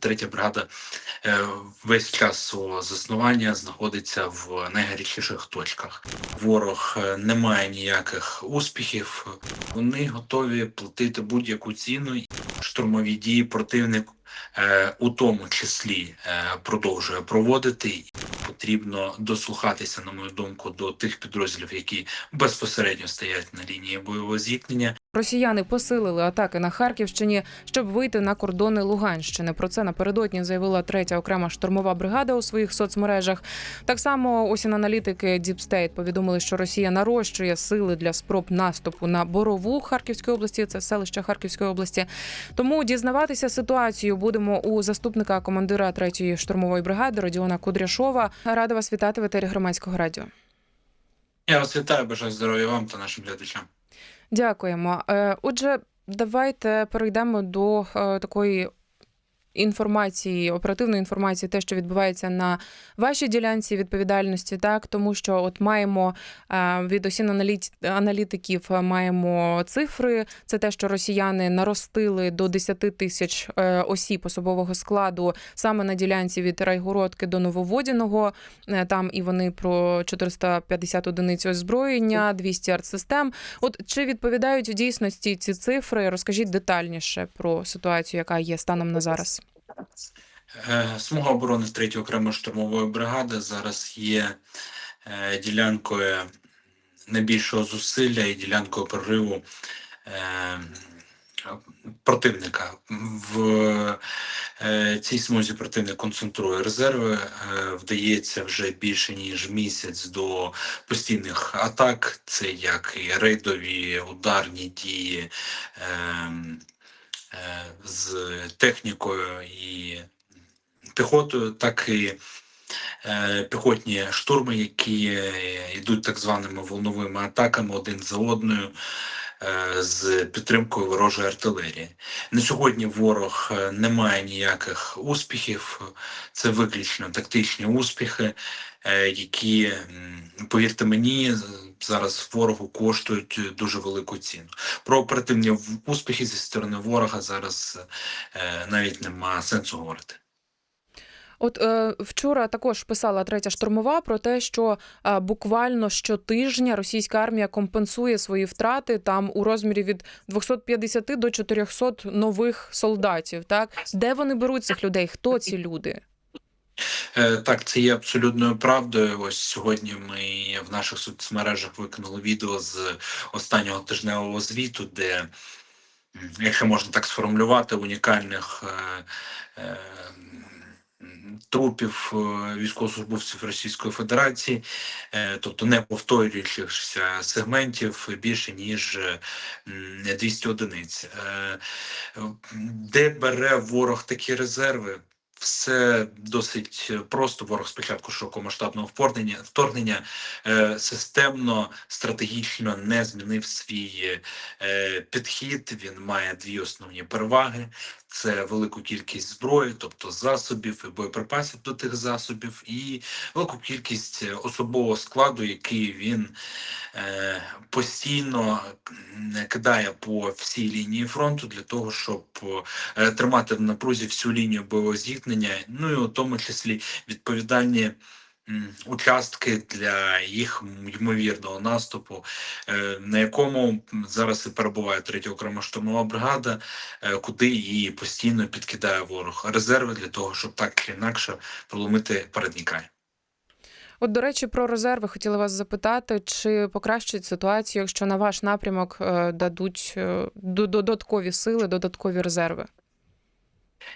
Третя бригада е, весь час свого заснування знаходиться в найгарячіших точках. Ворог е, не має ніяких успіхів. Вони готові платити будь-яку ціну. Штурмові дії противник е, у тому числі е, продовжує проводити. Потрібно дослухатися, на мою думку, до тих підрозділів, які безпосередньо стоять на лінії бойового зіткнення. Росіяни посилили атаки на Харківщині, щоб вийти на кордони Луганщини. Про це напередодні заявила третя окрема штурмова бригада у своїх соцмережах. Так само ось аналітики Deep State повідомили, що Росія нарощує сили для спроб наступу на Борову Харківської області. Це селище Харківської області. Тому дізнаватися ситуацію будемо у заступника командира третьої штурмової бригади Родіона Кудряшова. Рада вас вітати в етері громадського радіо. Я вас вітаю, бажаю здоров'я вам та нашим глядачам. Дякуємо. Е, Отже, давайте перейдемо до е, такої інформації, оперативної інформації, те, що відбувається на вашій ділянці відповідальності, так тому що от маємо е, від осін аналітиків е, маємо цифри. Це те, що росіяни наростили до 10 тисяч е, осіб особового складу саме на ділянці від Райгородки до Нововодяного. Там і вони про 450 одиниць озброєння, 200 артсистем. От чи відповідають в дійсності ці цифри? Розкажіть детальніше про ситуацію, яка є станом на зараз. Е, Смуга оборони 3 окремої штурмової бригади зараз є е, ділянкою найбільшого зусилля і ділянкою прориву е, противника. В цій смузі противник концентрує резерви, вдається вже більше ніж місяць до постійних атак. Це як і рейдові ударні дії. Е, з технікою і піхотою, так і е, піхотні штурми, які е, йдуть так званими волновими атаками один за одною. З підтримкою ворожої артилерії на сьогодні ворог не має ніяких успіхів, це виключно тактичні успіхи, які, повірте мені, зараз ворогу коштують дуже велику ціну. Про оперативні успіхи зі сторони ворога зараз е, навіть нема сенсу говорити. От е, вчора також писала третя штурмова про те, що е, буквально щотижня російська армія компенсує свої втрати там у розмірі від 250 до 400 нових солдатів. Так де вони беруть цих людей? Хто ці люди? Е, Так, це є абсолютною правдою. Ось сьогодні ми в наших соцмережах виконали відео з останнього тижневого звіту, де, якщо можна так сформулювати, унікальних е, е, трупів військовослужбовців Російської Федерації, тобто не повторюючихся сегментів більше ніж е, 200 одиниць. Де бере ворог такі резерви? Все досить просто. Ворог спочатку широкомасштабного вторгнення вторгнення е, системно, стратегічно не змінив свій е, підхід. Він має дві основні переваги: це велику кількість зброї, тобто засобів і боєприпасів до тих засобів, і велику кількість е, особового складу, який він е, постійно кидає по всій лінії фронту для того, щоб е, тримати в напрузі всю лінію бойового зіткнення, ну і у тому числі відповідальні участки для їх ймовірного наступу, е, на якому зараз і перебуває третя окрема штурмова бригада, е, куди її постійно підкидає ворог. Резерви для того, щоб так чи інакше проломити передній. От, до речі, про резерви хотіла вас запитати, чи покращить ситуацію, якщо на ваш напрямок е, дадуть до- додаткові сили, додаткові резерви?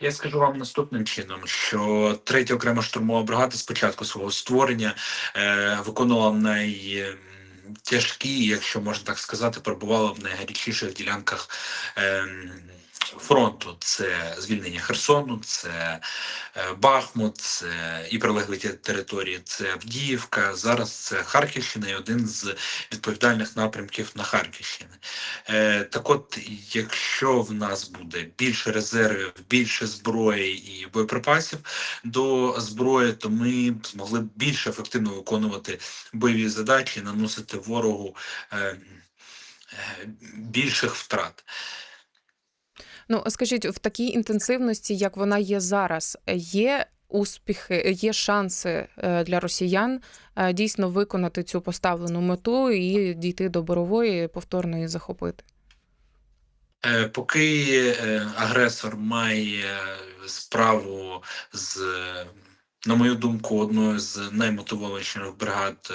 Я скажу вам наступним чином, що третя окрема штурмова бригада з початку свого створення е, виконувала найтяжкі, якщо можна так сказати, перебувала в найгарячіших ділянках е, фронту. Це звільнення Херсону, це е, Бахмут, це і прилеглі території, це Авдіївка. Зараз це Харківщина і один з відповідальних напрямків на Харківщині. Е, так от, якщо в нас буде більше резервів, більше зброї і боєприпасів до зброї, то ми змогли б більш ефективно виконувати бойові задачі, наносити ворогу е, більших втрат. Ну скажіть, в такій інтенсивності, як вона є зараз, є успіхи, є шанси е, для росіян е, дійсно виконати цю поставлену мету і дійти до борової повторної захопити. Е, Поки агресор має справу з, на мою думку, одною з наймотивованіших бригад е,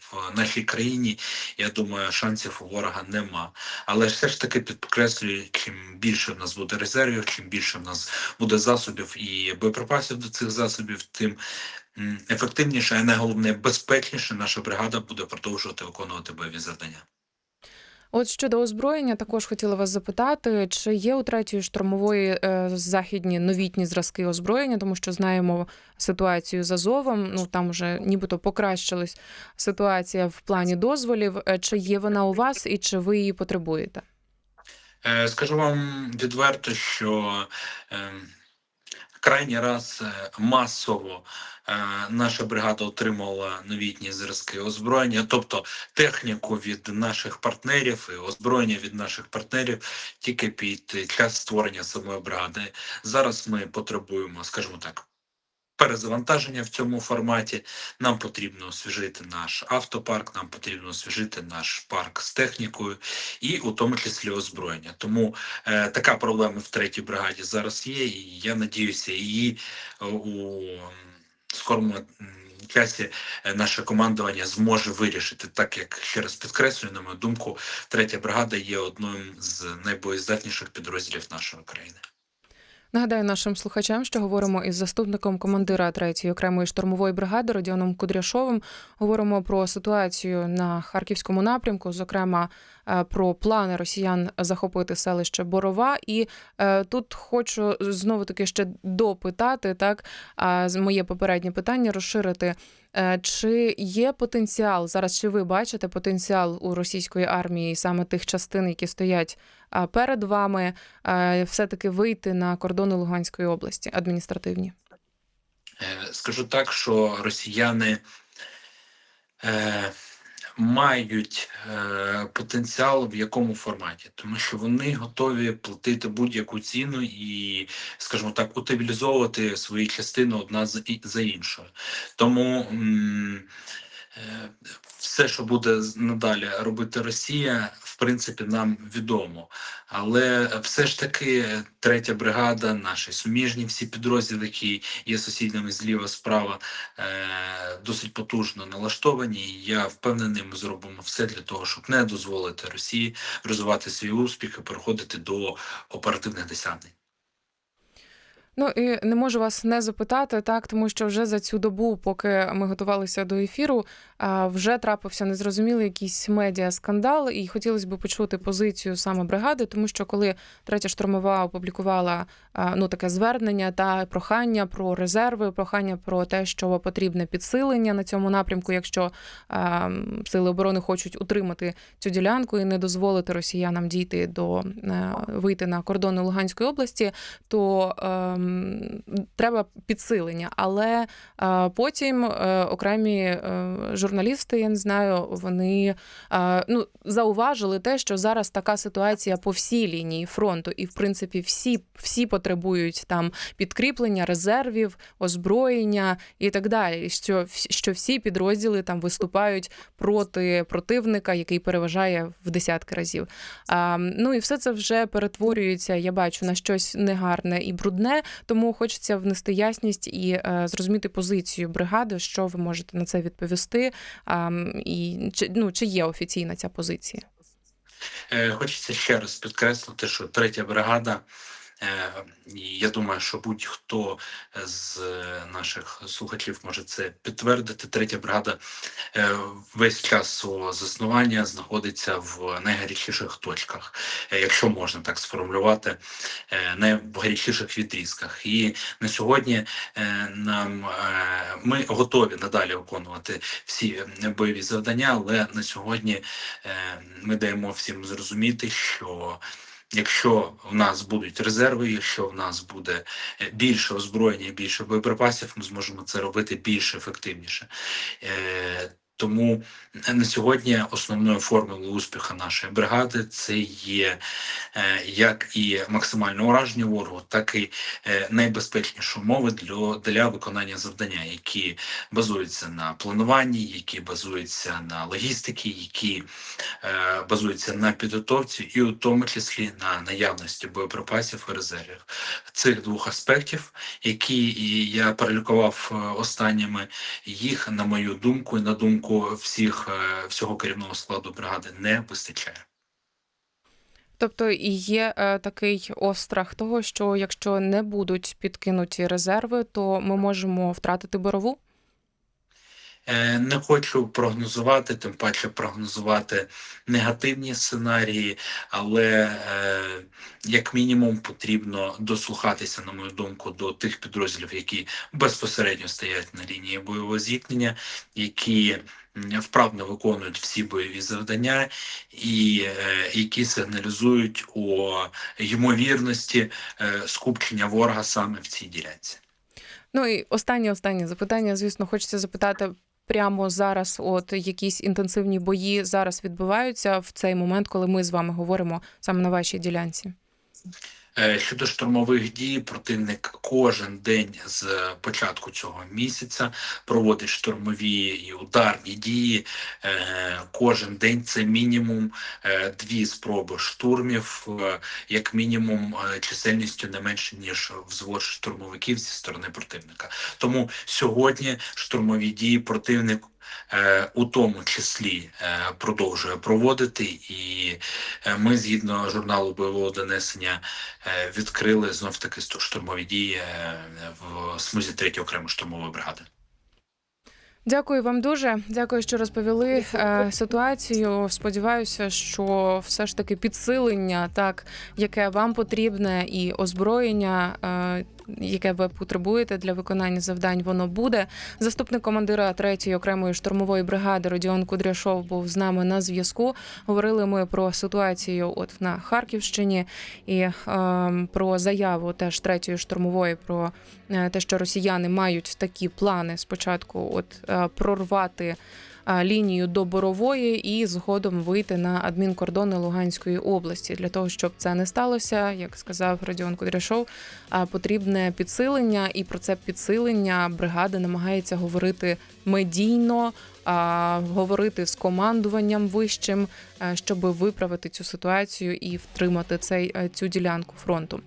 в нашій країні, я думаю, шансів у ворога нема. Але все ж таки підкреслюю, чим більше в нас буде резервів, чим більше в нас буде засобів і боєприпасів до цих засобів, тим ефективніше, а найголовніше безпечніше наша бригада буде продовжувати виконувати бойові завдання. От щодо озброєння, також хотіла вас запитати, чи є у третьої штурмової е, західні новітні зразки озброєння, тому що знаємо ситуацію з Азовом. Ну там вже нібито покращилась ситуація в плані дозволів. Е, Чи є вона у вас і чи ви її потребуєте? Е, Скажу вам відверто, що е, крайній раз е, масово е, наша бригада отримала новітні зразки озброєння, тобто техніку від наших партнерів і озброєння від наших партнерів тільки під час створення самої бригади. Зараз ми потребуємо, скажімо так. Перезавантаження в цьому форматі нам потрібно освіжити наш автопарк, нам потрібно освіжити наш парк з технікою і у тому числі озброєння. Тому е, така проблема в третій бригаді зараз є, і я надіюся, її е, у скорому часі е, наше командування зможе вирішити, так як ще раз підкреслюю, на мою думку, третя бригада є одним з найбоєздатніших підрозділів нашої країни. Нагадаю нашим слухачам, що говоримо із заступником командира 3-ї окремої штурмової бригади Родіоном Кудряшовим. Говоримо про ситуацію на харківському напрямку, зокрема е, про плани росіян захопити селище Борова. І е, тут хочу знову таки ще допитати так. Моє попереднє питання розширити. Е, Чи є потенціал зараз? Чи ви бачите потенціал у російської армії саме тих частин, які стоять перед вами, е, все-таки вийти на кордони Луганської області адміністративні? Е, Скажу так, що росіяни е, мають е, потенціал в якому форматі, тому що вони готові платити будь-яку ціну і, скажімо так, утилізовувати свої частини одна за іншою. Тому м, е, все, що буде надалі робити Росія, в принципі, нам відомо. Але все ж таки третя бригада, наші суміжні всі підрозділи, які є сусідніми зліва справа, е, досить потужно налаштовані. Я впевнений, ми зробимо все для того, щоб не дозволити Росії розвивати свій успіх і переходити до оперативних досягнень. Ну і не можу вас не запитати, так, тому що вже за цю добу, поки ми готувалися до ефіру, вже трапився незрозумілий якийсь медіа скандал, і хотілося б почути позицію саме бригади, тому що коли третя штурмова опублікувала ну таке звернення та прохання про резерви, прохання про те, що потрібне підсилення на цьому напрямку, якщо сили оборони хочуть утримати цю ділянку і не дозволити росіянам дійти до е, вийти на кордони Луганської області, то ем, треба підсилення. Але е, потім е, окремі е, журналісти, я не знаю, вони ну, зауважили те, що зараз така ситуація по всій лінії фронту, і в принципі всі, всі потребують там підкріплення резервів, озброєння і так далі. Що, що всі підрозділи там виступають проти противника, який переважає в десятки разів. А, ну і все це вже перетворюється, я бачу, на щось негарне і брудне. Тому хочеться внести ясність і е, зрозуміти позицію бригади, що ви можете на це відповісти. І чи ну чи є офіційна ця позиція? Е, Хочеться ще раз підкреслити, що третя бригада. Е, Я думаю, що будь-хто з наших слухачів може це підтвердити. Третя бригада е, весь час свого заснування знаходиться в найгарячіших точках, е, якщо можна так сформулювати, е, найгарячіших відрізках. І на сьогодні е, нам е, ми готові надалі виконувати всі е, бойові завдання, але на сьогодні е, ми даємо всім зрозуміти, що якщо в нас будуть резерви, якщо в нас буде е, більше озброєння, більше боєприпасів, ми зможемо це робити більш ефективніше. Тому на сьогодні основною формулою успіху нашої бригади це є е, як і максимальне ураження ворогу, так і е, найбезпечніші умови для, для виконання завдання, які базуються на плануванні, які базуються на логістиці, які е, базуються на підготовці, і у тому числі на наявності боєприпасів і резервів. Цих двох аспектів, які я перелікував останніми, їх, на мою думку, і на думку всіх е, всього керівного складу бригади не вистачає. Тобто і є е, такий острах того, що якщо не будуть підкинуті резерви, то ми можемо втратити борову. Е, Не хочу прогнозувати, тим паче прогнозувати негативні сценарії, але е, як мінімум потрібно дослухатися, на мою думку, до тих підрозділів, які безпосередньо стоять на лінії бойового зіткнення, які вправно виконують всі бойові завдання, і е, які сигналізують у ймовірності скупчення ворога саме в цій ділянці. Ну і останнє останнє запитання. Звісно, хочеться запитати прямо зараз. От якісь інтенсивні бої зараз відбуваються в цей момент, коли ми з вами говоримо саме на вашій ділянці. Е, Щодо штурмових дій, противник кожен день з початку цього місяця проводить штурмові і ударні дії. Е, Кожен день це мінімум е, дві спроби штурмів, як мінімум чисельністю не менше ніж взвод штурмовиків зі сторони противника. Тому сьогодні штурмові дії противник. Е, У тому числі е, продовжує проводити, і е, ми згідно журналу бойового донесення відкрили знов таки штурмові дії в смузі 3 окремої штурмової бригади. Дякую вам дуже. Дякую, що розповіли ситуацію. Сподіваюся, що все ж таки підсилення, так яке вам потрібне, і озброєння, яке ви потребуєте для виконання завдань, воно буде. Заступник командира 3-ї окремої штурмової бригади Родіон Кудряшов був з нами на зв'язку. Говорили ми про ситуацію от на Харківщині і е, про заяву теж 3-ї штурмової про е, те, що росіяни мають такі плани спочатку, от е, прорвати лінію до Борової і згодом вийти на адмінкордони Луганської області. Для того щоб це не сталося, як сказав Радіон Кудряшов, е, потрібне підсилення, і про це підсилення бригада намагається говорити медійно. а, Говорити з командуванням вищим, е, щоб виправити цю ситуацію і втримати цей е, цю ділянку фронту.